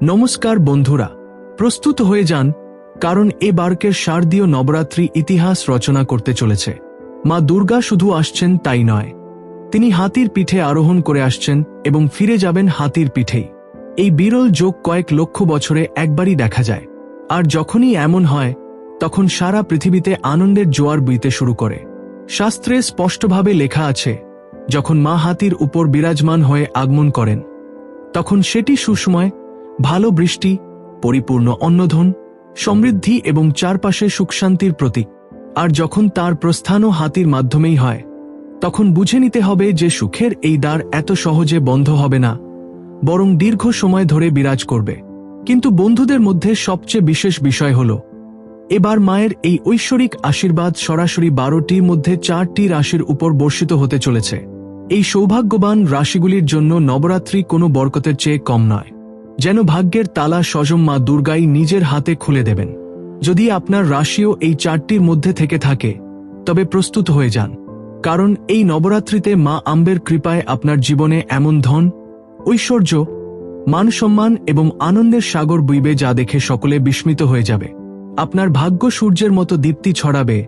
নমস্কার বন্ধুরা, প্রস্তুত হয়ে যান, কারণ এ বার্কের শারদীয় নবরাত্রি ইতিহাস রচনা করতে চলেছে। মা দুর্গা শুধু আসছেন তাই নয়, তিনি হাতির পিঠে আরোহণ করে আসছেন এবং ফিরে যাবেন হাতির পিঠেই। এই বিরল যোগ কয়েক লক্ষ বছরে একবারই দেখা যায়, আর যখনই এমন হয়, তখন সারা পৃথিবীতে আনন্দের জোয়ার বইতে শুরু করে। শাস্ত্রে স্পষ্টভাবে লেখা আছে, যখন মা হাতির উপর বিরাজমান হয়ে আগমন করেন, তখন সেটি সুসময় ভালো বৃষ্টি, পরিপূর্ণ অন্নধন, সমৃদ্ধি এবং চারপাশে সুখশান্তির প্রতীক। আর যখন তার প্রস্থানও হাতির মাধ্যমেই হয়, তখন বুঝে নিতে হবে যে সুখের এই দ্বার এত সহজে বন্ধ হবে না, বরং দীর্ঘ সময় ধরে বিরাজ করবে। কিন্তু বন্ধুদের মধ্যে সবচেয়ে বিশেষ বিষয় হল, এবার মায়ের এই ঐশ্বরিক আশীর্বাদ সরাসরি বারোটির মধ্যে চারটি রাশির উপর বর্ষিত হতে চলেছে। এই সৌভাগ্যবান রাশিগুলির জন্য নবরাত্রি কোনো বরকতের চেয়ে কম নয়। যেন ভাগ্যের তালা সজম মা দুর্গাই নিজের হাতে খুলে দেবেন। যদি আপনার রাশিও এই চারটির মধ্যে থেকে থাকে, তবে প্রস্তুত হয়ে যান। কারণ এই নবরাত্রিতে মা আম্বের কৃপায় আপনার জীবনে এমন ধন, ঐশ্বর্য মান সম্মান এবং আনন্দের সাগর বইবে যা দেখে সকলে বিস্মিত হয়ে যাবে। আপনার ভাগ্য সূর্যের মতো দীপ্তি ছড়াবে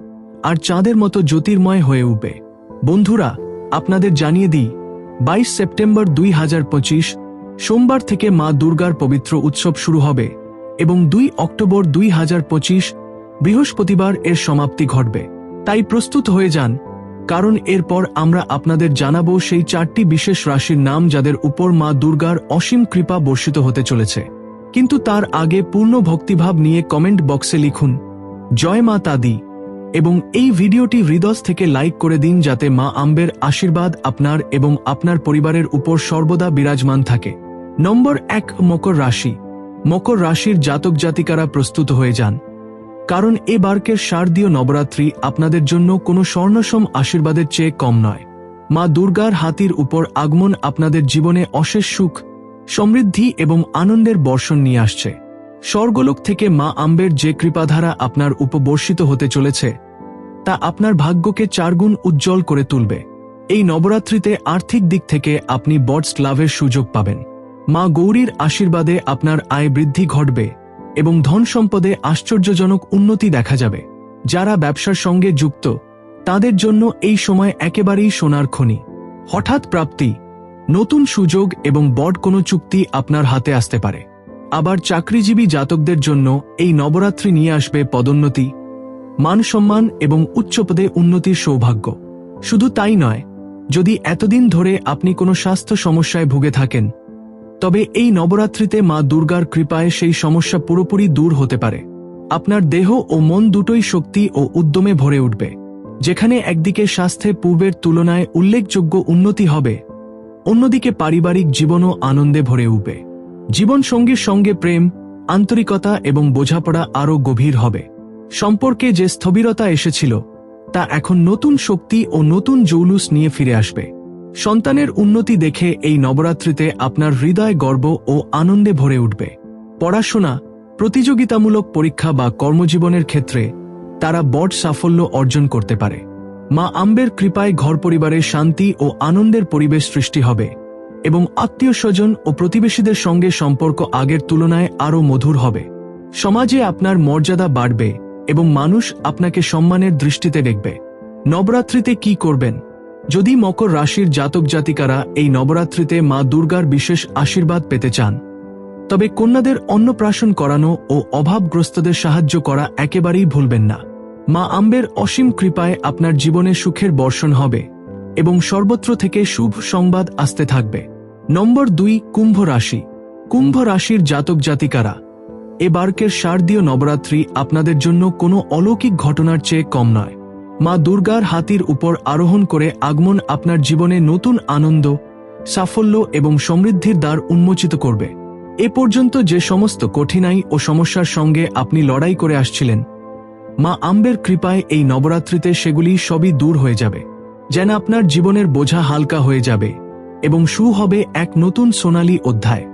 আর চাঁদের মতো জ্যোতির্ময় হয়ে উঠবে। বন্ধুরা, আপনাদের জানিয়ে দিই, বাইশ সেপ্টেম্বর দুই হাজার পঁচিশ সোমবার থেকে মা দুর্গার পবিত্র উৎসব শুরু হবে এবং দুই অক্টোবর দুই হাজার পঁচিশ বৃহস্পতিবার এর সমাপ্তি ঘটবে। তাই প্রস্তুত হয়ে যান, কারণ এরপর আমরা আপনাদের জানাব সেই চারটি বিশেষ রাশির নাম যাদের উপর মা দুর্গার অসীম কৃপা বর্ষিত হতে চলেছে। কিন্তু তার আগে পূর্ণ ভক্তিভাব নিয়ে কমেন্ট বক্সে লিখুন, জয় মা তাদি। এবং এই ভিডিওটি হৃদয় থেকে লাইক করে দিন যাতে মা আম্বের আশীর্বাদ আপনার এবং আপনার পরিবারের উপর সর্বদা বিরাজমান থাকে। নম্বর এক, মকর রাশি। মকর রাশির জাতক জাতিকারা প্রস্তুত হয়ে যান। কারণ এ বার্কের শারদীয় নবরাত্রি আপনাদের জন্য কোনো স্বর্ণসম আশীর্বাদের চেয়ে কম নয়। মা দুর্গার হাতির উপর আগমন আপনাদের জীবনে অশেষ সুখ, সমৃদ্ধি এবং আনন্দের বর্ষণ নিয়ে আসছে। স্বর্গলোক থেকে মা আম্বের যে কৃপাধারা আপনার উপবর্ষিত হতে চলেছে, তা আপনার ভাগ্যকে চারগুণ উজ্জ্বল করে তুলবে। এই নবরাত্রিতে আর্থিক দিক থেকে আপনি বডস লাভের সুযোগ পাবেন। মা গৌরীর আশীর্বাদে আপনার আয় বৃদ্ধি ঘটবে এবং ধন সম্পদে আশ্চর্যজনক উন্নতি দেখা যাবে। যারা ব্যবসার সঙ্গে যুক্ত, তাদের জন্য এই সময় একেবারেই সোনার খনি। হঠাৎ প্রাপ্তি, নতুন সুযোগ এবং বড় কোনো চুক্তি আপনার হাতে আসতে পারে। আবার চাকরিজীবী জাতকদের জন্য এই নবরাত্রি নিয়ে আসবে পদোন্নতি, মান সম্মান এবং উচ্চপদে উন্নতির সৌভাগ্য। শুধু তাই নয়, যদি এতদিন ধরে আপনি কোনো স্বাস্থ্য সমস্যায় ভুগে থাকেন তবে এই নবরাত্রিতে মা দুর্গার কৃপায় সেই সমস্যা পুরোপুরি দূর হতে পারে। আপনার দেহ ও মন দুটোই শক্তি ও উদ্যমে ভরে উঠবে। যেখানে একদিকে স্বাস্থ্যে পূর্বের তুলনায় উল্লেখযোগ্য উন্নতি হবে, অন্যদিকে পারিবারিক জীবনও আনন্দে ভরে উঠবে। জীবনসঙ্গীর সঙ্গে প্রেম, আন্তরিকতা এবং বোঝাপড়া আরও গভীর হবে। সম্পর্কে যে স্থবিরতা এসেছিল, তা এখন নতুন শক্তি ও নতুন জৌলুস নিয়ে ফিরে আসবে। সন্তানের উন্নতি দেখে এই নবরাত্রিতে আপনার হৃদয় গর্ব ও আনন্দে ভরে উঠবে। পড়াশোনা, প্রতিযোগিতামূলক পরীক্ষা বা কর্মজীবনের ক্ষেত্রে তারা বট সাফল্য অর্জন করতে পারে। মা আম্বের কৃপায় ঘর পরিবারে শান্তি ও আনন্দের পরিবেশ সৃষ্টি হবে এবং আত্মীয় স্বজন ও প্রতিবেশীদের সঙ্গে সম্পর্ক আগের তুলনায় আরও মধুর হবে। সমাজে আপনার মর্যাদা বাড়বে এবং মানুষ আপনাকে সম্মানের দৃষ্টিতে দেখবে। নবরাত্রিতে কি করবেন? যদি মকর রাশির জাতক জাতিকারা এই নবরাত্রিতে মা দুর্গার বিশেষ আশীর্বাদ পেতে চান, তবে কন্যাদের অন্নপ্রাশন করানো ও অভাবগ্রস্তদের সাহায্য করা একেবারেই ভুলবেন না। মা আম্বের অসীম কৃপায় আপনার জীবনে সুখের বর্ষণ হবে এবং সর্বত্র থেকে শুভ সংবাদ আসতে থাকবে। নম্বর দুই, কুম্ভ রাশি। কুম্ভ রাশির জাতক জাতিকারা, এ বার্কের শারদীয় নবরাত্রি আপনাদের জন্য কোনো অলৌকিক ঘটনার চেয়ে কম নয়। মা দুর্গার হাতির উপর আরোহণ করে আগমন আপনার জীবনে নতুন আনন্দ, সাফল্য এবং সমৃদ্ধির দ্বার উন্মোচিত করবে। এ পর্যন্ত যে সমস্ত কঠিনাই ও সমস্যার সঙ্গে আপনি লড়াই করে আসছিলেন, মা আম্বের কৃপায় এই নবরাত্রিতে সেগুলি সবই দূর হয়ে যাবে, যেন আপনার জীবনের বোঝা হালকা হয়ে যাবে এবং সু হবে এক নতুন সোনালী অধ্যায়।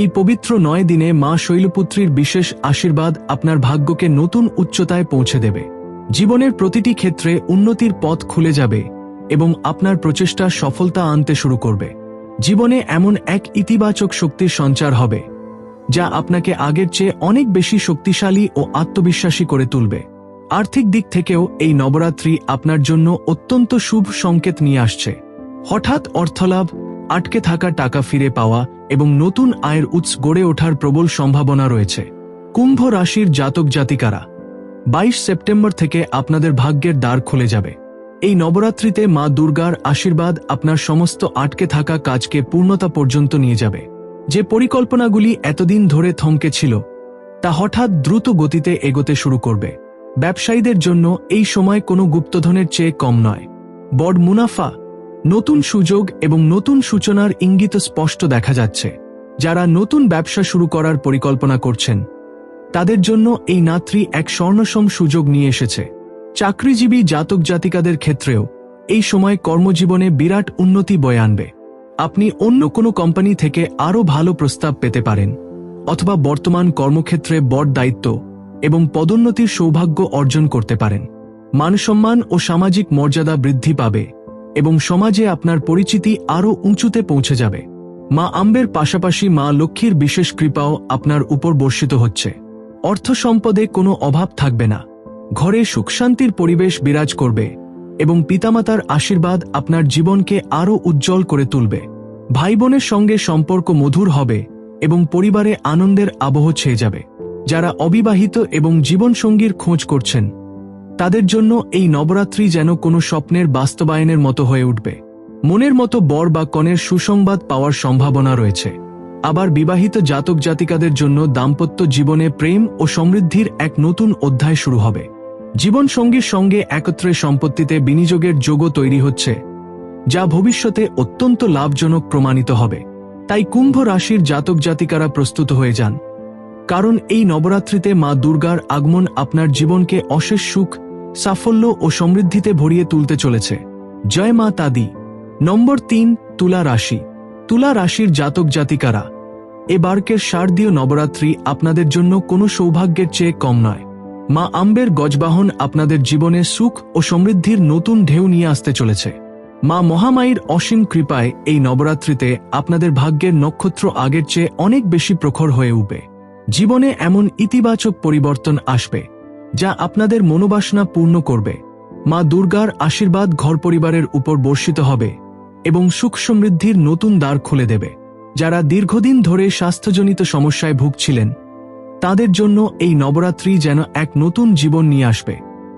এই পবিত্র নয় দিনে মা শৈলপুত্রীর বিশেষ আশীর্বাদ আপনার ভাগ্যকে নতুন উচ্চতায় পৌঁছে দেবে। জীবনের প্রতিটি ক্ষেত্রে উন্নতির পথ খুলে যাবে এবং আপনার প্রচেষ্টা সফলতা আনতে শুরু করবে। জীবনে এমন এক ইতিবাচক শক্তির সঞ্চার হবে, যা আপনাকে আগের চেয়ে অনেক বেশি শক্তিশালী ও আত্মবিশ্বাসী করে তুলবে। আর্থিক দিক থেকেও এই নবরাত্রি আপনার জন্য অত্যন্ত শুভ সংকেত নিয়ে আসছে। হঠাৎ অর্থলাভ, আটকে থাকা টাকা ফিরে পাওয়া এবং নতুন আয়ের উৎস গড়ে ওঠার প্রবল সম্ভাবনা রয়েছে। কুম্ভ রাশির জাতক জাতিকারা বাইশ সেপ্টেম্বর থেকে আপনাদের ভাগ্যের দ্বার খুলে যাবে। এই নবরাত্রিতে মা দুর্গার আশীর্বাদ আপনার সমস্ত আটকে থাকা কাজকে পূর্ণতা পর্যন্ত নিয়ে যাবে। যে পরিকল্পনাগুলি এতদিন ধরে থমকে ছিল, তা হঠাৎ দ্রুত গতিতে এগোতে শুরু করবে। ব্যবসায়ীদের জন্য এই সময় কোনো গুপ্তধনের চেয়ে কম নয়। বড় মুনাফা, নতুন সুযোগ এবং নতুন সূচনার ইঙ্গিত স্পষ্ট দেখা যাচ্ছে। যারা নতুন ব্যবসা শুরু করার পরিকল্পনা করছেন তাদের জন্য এই নাত্রী এক স্বর্ণসম সুযোগ নিয়ে এসেছে। চাকরিজীবী জাতক জাতিকাদের ক্ষেত্রেও এই সময় কর্মজীবনে বিরাট উন্নতি বয়ে আনবে। আপনি অন্য কোনো কোম্পানি থেকে আরও ভালো প্রস্তাব পেতে পারেন, অথবা বর্তমান কর্মক্ষেত্রে বড় দায়িত্ব এবং পদোন্নতির সৌভাগ্য অর্জন করতে পারেন। মানসম্মান ও সামাজিক মর্যাদা বৃদ্ধি পাবে এবং সমাজে আপনার পরিচিতি আরও উঁচুতে পৌঁছে যাবে। মা আম্বের পাশাপাশি মা লক্ষ্মীর বিশেষ কৃপাও আপনার উপর বর্ষিত হচ্ছে। অর্থ সম্পদে কোনো অভাব থাকবে না। ঘরে সুখশান্তির পরিবেশ বিরাজ করবে এবং পিতামাতার আশীর্বাদ আপনার জীবনকে আরও উজ্জ্বল করে তুলবে। ভাই বোনের সঙ্গে সম্পর্ক মধুর হবে এবং পরিবারে আনন্দের আবহ ছেয়ে যাবে। যারা অবিবাহিত এবং জীবনসঙ্গীর খোঁজ করছেন, তাদের জন্য এই নবরাত্রি যেন কোনো স্বপ্নের বাস্তবায়নের মতো হয়ে উঠবে। মনের মতো বর বা কনের সুসংবাদ পাওয়ার সম্ভাবনা রয়েছে। আবার বিবাহিত জাতক জাতিকাদের জন্য দাম্পত্য জীবনে প্রেম ও সমৃদ্ধির এক নতুন অধ্যায় শুরু হবে। জীবনসঙ্গীর সঙ্গে একত্রে সম্পত্তিতে বিনিয়োগের যোগও তৈরি হচ্ছে, যা ভবিষ্যতে অত্যন্ত লাভজনক প্রমাণিত হবে। তাই কুম্ভ রাশির জাতক জাতিকারা প্রস্তুত হয়ে যান। কারণ এই নবরাত্রিতে মা দুর্গার আগমন আপনার জীবনকে অশেষ সুখ, সাফল্য ও সমৃদ্ধিতে ভরিয়ে তুলতে চলেছে। জয় মা তাদি। নম্বর তিন, তুলা রাশি। তুলা রাশির জাতক জাতিকারা এবারকের শারদীয় নবরাত্রি আপনাদের জন্য কোনো সৌভাগ্যের চেয়ে কম নয়। মা আম্বের গজবাহন আপনাদের জীবনে সুখ ও সমৃদ্ধির নতুন ঢেউ নিয়ে আসতে চলেছে। মা মহামায়ীর অসীম কৃপায় এই নবরাত্রিতে আপনাদের ভাগ্যের নক্ষত্র আগের চেয়ে অনেক বেশি প্রখর হয়ে উঠবে। জীবনে এমন ইতিবাচক পরিবর্তন আসবে, যা আপনাদের মনোবাসনা পূর্ণ করবে। মা দুর্গার আশীর্বাদ ঘর পরিবারের উপর বর্ষিত হবে। এবং সুখ সমৃদ্ধির নতুন দ্বার খুলে দেবে। যারা দীর্ঘদিন ধরে স্বাস্থ্যজনিত সমস্যায় ভুগছিলেন, তাদের জন্য এই নবরাত্রি যেন এক নতুন জীবন নিয়ে আসবে।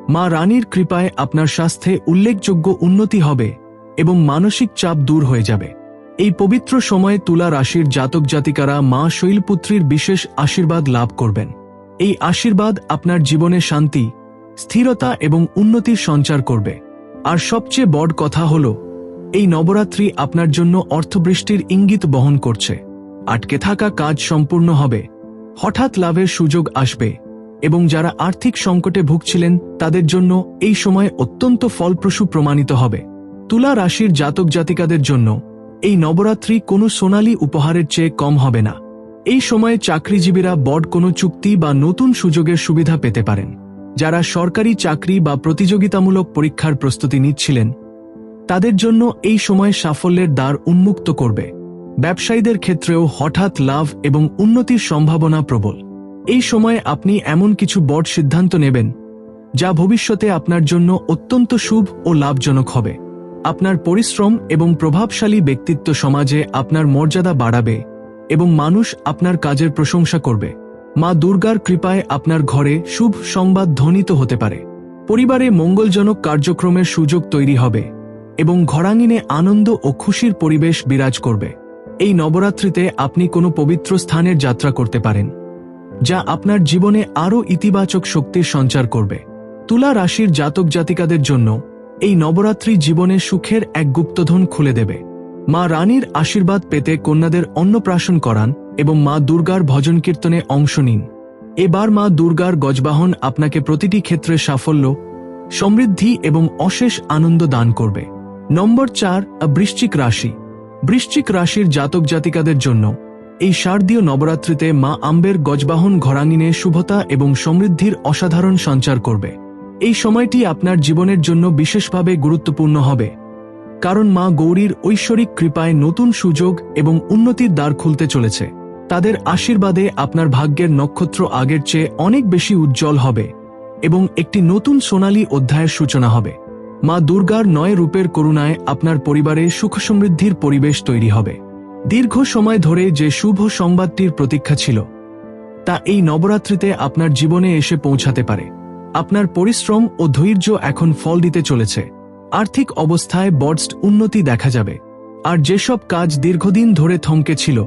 মা রানীর কৃপায় আপনার স্বাস্থ্যে উল্লেখযোগ্য উন্নতি হবে এবং মানসিক চাপ দূর হয়ে যাবে। এই পবিত্র সময়ে তুলা রাশির জাতক জাতিকারা মা শৈলপুত্রীর বিশেষ আশীর্বাদ লাভ করবেন। এই আশীর্বাদ আপনার জীবনে শান্তি, স্থিরতা এবং উন্নতির সঞ্চার করবে। আর সবচেয়ে বড় কথা হল এই নবরাত্রি আপনার জন্য অর্থবৃষ্টির ইঙ্গিত বহন করছে। আটকে থাকা কাজ সম্পূর্ণ হবে। হঠাৎ লাভের সুযোগ আসবে। এবং যারা আর্থিক সংকটে ভুগছিলেন, তাদের জন্য এই সময় অত্যন্ত ফলপ্রসূ প্রমাণিত হবে। তুলা রাশির জাতক জাতিকাদের জন্য এই নবরাত্রি কোনো সোনালী উপহারের চেয়ে কম হবে না। এই সময়ে চাকরিজীবীরা বড় কোনো চুক্তি বা নতুন সুযোগের সুবিধা পেতে পারেন। যারা সরকারি চাকরি বা প্রতিযোগিতামূলক পরীক্ষার প্রস্তুতি নিচ্ছিলেন তাদের জন্য এই সময় সাফল্যের দ্বার উন্মুক্ত করবে। ব্যবসায়ীদের ক্ষেত্রেও হঠাৎ লাভ এবং উন্নতির সম্ভাবনা প্রবল। এই সময়ে আপনি এমন কিছু বড় সিদ্ধান্ত নেবেন, যা ভবিষ্যতে আপনার জন্য অত্যন্ত শুভ ও লাভজনক হবে। আপনার পরিশ্রম এবং প্রভাবশালী ব্যক্তিত্ব সমাজে আপনার মর্যাদা বাড়াবে এবং মানুষ আপনার কাজের প্রশংসা করবে। মা দুর্গার কৃপায় আপনার ঘরে শুভ সংবাদ ধ্বনিত হতে পারে। পরিবারে মঙ্গলজনক কার্যক্রমের সুযোগ তৈরি হবে। এবং ঘরাঙ্গিনে আনন্দ ও খুশির পরিবেশ বিরাজ করবে। এই নবরাত্রিতে আপনি কোনো পবিত্র স্থানের যাত্রা করতে পারেন, যা আপনার জীবনে আরও ইতিবাচক শক্তির সঞ্চার করবে। তুলা রাশির জাতক জাতিকাদের জন্য এই নবরাত্রি জীবনে সুখের এক গুপ্তধন খুলে দেবে। মা রানীর আশীর্বাদ পেতে কন্যাদের অন্নপ্রাশন করান এবং মা দুর্গার ভজন কীর্তনে অংশ নিন। এবার মা দুর্গার গজবাহন আপনাকে প্রতিটি ক্ষেত্রে সাফল্য, সমৃদ্ধি এবং অশেষ আনন্দ দান করবে। নম্বর চার বৃশ্চিক রাশি। বৃশ্চিক রাশির জাতক জাতিকাদের জন্য এই শারদীয় নবরাত্রিতে মা আম্বের গজবাহন ঘরাঙ্গিনে শুভতা এবং সমৃদ্ধির অসাধারণ সঞ্চার করবে। এই সময়টি আপনার জীবনের জন্য বিশেষভাবে গুরুত্বপূর্ণ হবে। কারণ মা গৌরীর ঐশ্বরিক কৃপায় নতুন সুযোগ এবং উন্নতির দ্বার খুলতে চলেছে। তাদের আশীর্বাদে আপনার ভাগ্যের নক্ষত্র আগের চেয়ে অনেক বেশি উজ্জ্বল হবে এবং একটি নতুন সোনালী অধ্যায়ের সূচনা হবে। মা দুর্গার নয় রূপের করুণায় আপনার পরিবারে সুখ সমৃদ্ধির পরিবেশ তৈরি হবে। দীর্ঘ সময় ধরে যে শুভ সংবাদটির প্রতীক্ষা ছিল, তা এই নবরাত্রিতে আপনার জীবনে এসে পৌঁছাতে পারে। আপনার পরিশ্রম ও ধৈর্য এখন ফল দিতে চলেছে। আর্থিক অবস্থায় বডস্ট উন্নতি দেখা যাবে। আর যেসব কাজ দীর্ঘদিন ধরে থমকে ছিল,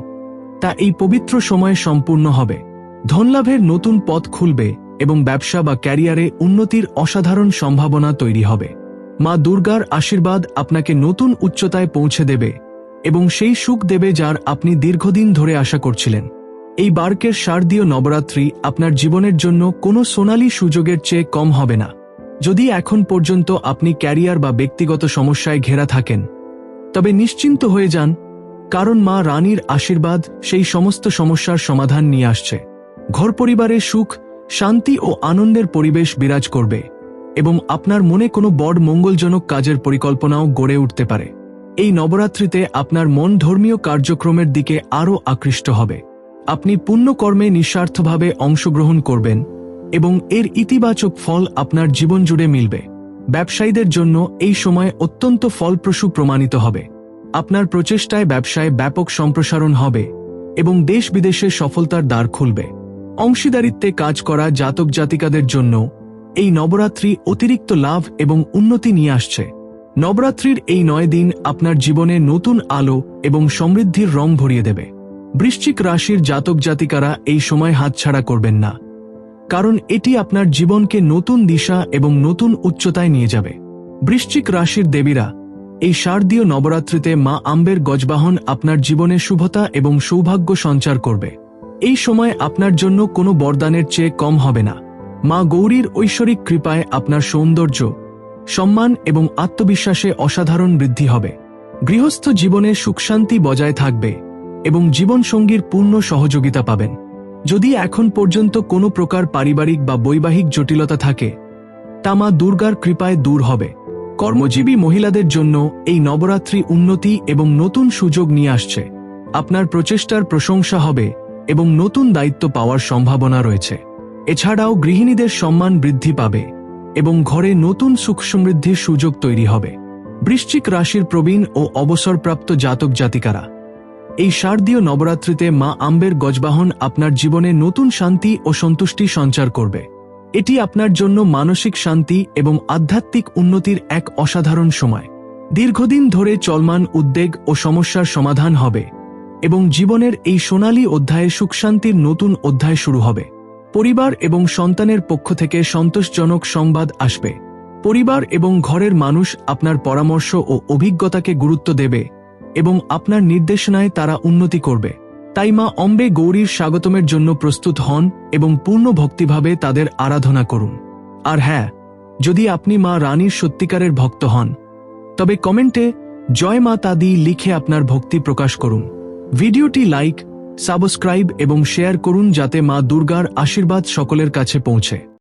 তা এই পবিত্র সময়ে সম্পূর্ণ হবে। ধনলাভের নতুন পথ খুলবে এবং ব্যবসা বা ক্যারিয়ারে উন্নতির অসাধারণ সম্ভাবনা তৈরি হবে। মা দুর্গার আশীর্বাদ আপনাকে নতুন উচ্চতায় পৌঁছে দেবে এবং সেই সুখ দেবে যার আপনি দীর্ঘদিন ধরে আশা করছিলেন। এই বার্কের শারদীয় নবরাত্রি আপনার জীবনের জন্য কোনো সোনালি সুযোগের চেয়ে কম হবে না। যদি এখন পর্যন্ত আপনি ক্যারিয়ার বা ব্যক্তিগত সমস্যায় ঘেরা থাকেন, তবে নিশ্চিন্ত হয়ে যান, কারণ মা রানীর আশীর্বাদ সেই সমস্ত সমস্যার সমাধান নিয়ে আসছে। ঘর পরিবারে সুখ, শান্তি ও আনন্দের পরিবেশ বিরাজ করবে। এবং আপনার মনে কোনো বড় মঙ্গলজনক কাজের পরিকল্পনাও গড়ে উঠতে পারে। এই নবরাত্রিতে আপনার মন ধর্মীয় কার্যক্রমের দিকে আরও আকৃষ্ট হবে। আপনি পুণ্যকর্মে নিঃস্বার্থভাবে অংশগ্রহণ করবেন এবং এর ইতিবাচক ফল আপনার জীবন জুড়ে মিলবে। ব্যবসায়ীদের জন্য এই সময় অত্যন্ত ফলপ্রসূ প্রমাণিত হবে। আপনার প্রচেষ্টায় ব্যবসায় ব্যাপক সম্প্রসারণ হবে এবং দেশ বিদেশে সফলতার দ্বার খুলবে। অংশীদারিত্বে কাজ করা জাতক জাতিকাদের জন্য এই নবরাত্রি অতিরিক্ত লাভ এবং উন্নতি নিয়ে আসছে। নবরাত্রির এই নয় দিন আপনার জীবনে নতুন আলো এবং সমৃদ্ধির রং ভরিয়ে দেবে। বৃশ্চিক রাশির জাতক জাতিকারা এই সময় হাতছাড়া করবেন না। কারণ এটি আপনার জীবনকে নতুন দিশা এবং নতুন উচ্চতায় নিয়ে যাবে। বৃশ্চিক রাশির দেবীরা, এই শারদীয় নবরাত্রিতে মা আম্বের গজবাহন আপনার জীবনে শুভতা এবং সৌভাগ্য সঞ্চার করবে। এই সময় আপনার জন্য কোনো বরদানের চেয়ে কম হবে না। মা গৌরীর ঐশ্বরিক কৃপায় আপনার সৌন্দর্য, সম্মান এবং আত্মবিশ্বাসে অসাধারণ বৃদ্ধি হবে। গৃহস্থ জীবনে সুখশান্তি বজায় থাকবে এবং জীবনসঙ্গীর পূর্ণ সহযোগিতা পাবেন। যদি এখন পর্যন্ত কোনো প্রকার পারিবারিক বা বৈবাহিক জটিলতা থাকে, তা মা দুর্গার কৃপায় দূর হবে। কর্মজীবী মহিলাদের জন্য এই নবরাত্রি উন্নতি এবং নতুন সুযোগ নিয়ে আসছে। আপনার প্রচেষ্টার প্রশংসা হবে এবং নতুন দায়িত্ব পাওয়ার সম্ভাবনা রয়েছে। এছাড়াও গৃহিণীদের সম্মান বৃদ্ধি পাবে এবং ঘরে নতুন সুখ সমৃদ্ধির সুযোগ তৈরি হবে। বৃশ্চিক রাশির প্রবীণ ও অবসরপ্রাপ্ত জাতক জাতিকারা, এই শারদীয় নবরাত্রিতে মা আম্বের গজবাহন আপনার জীবনে নতুন শান্তি ও সন্তুষ্টি সঞ্চার করবে। এটি আপনার জন্য মানসিক শান্তি এবং আধ্যাত্মিক উন্নতির এক অসাধারণ সময়। দীর্ঘদিন ধরে চলমান উদ্বেগ ও সমস্যার সমাধান হবে এবং জীবনের এই সোনালী অধ্যায়ে সুখশান্তির নতুন অধ্যায় শুরু হবে। পরিবার এবং সন্তানের পক্ষ থেকে সন্তোষজনক সংবাদ আসবে। পরিবার এবং ঘরের মানুষ আপনার পরামর্শ ও অভিজ্ঞতাকে গুরুত্ব দেবে এবং আপনার নির্দেশনায় তারা উন্নতি করবে। তাই মা অম্বে গৌরীর স্বাগতমের জন্য প্রস্তুত হন এবং পূর্ণ ভক্তিভাবে তাদের আরাধনা করুন। আর হ্যাঁ যদি আপনি মা রানীর সত্যিকারের ভক্ত হন, তবে কমেন্টে জয় মা তাদি লিখে আপনার ভক্তি প্রকাশ করুন। ভিডিওটি লাইক সাবস্ক্রাইব এবং শেয়ার করুন যাতে মা দুর্গার আশীর্বাদ সকলের কাছে পৌঁছে।